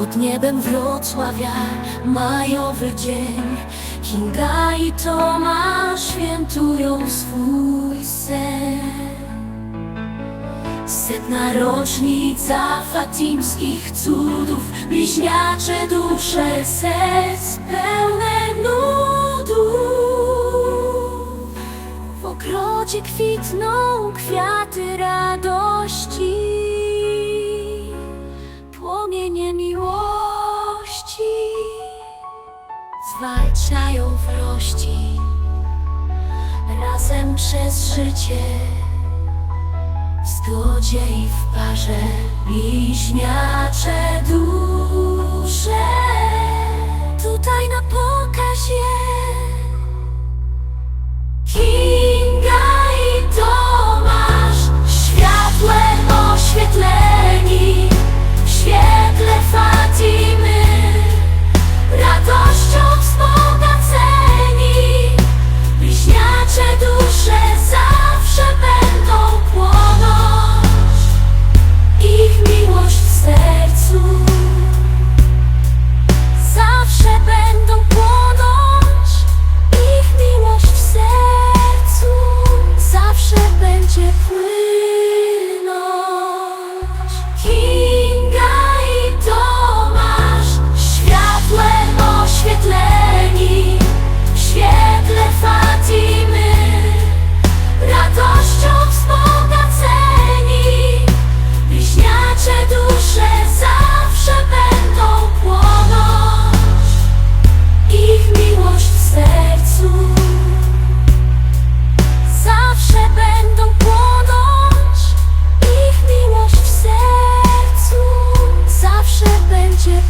Pod niebem Wrocławia majowy dzień. Kinga i Tomasz świętują swój sen. Setna rocznica fatimskich cudów. Bliźniacze dusze serc pełne nudów W ogrodzie kwitną kwiaty radości miłości Zwalczają wrości Razem przez życie w zgodzie i w parze bliźniacze dusze Bliźniacze dusze zawsze będą płonąć. Ich miłość w sercu Zawsze będą płonąć. Ich miłość w sercu Zawsze będzie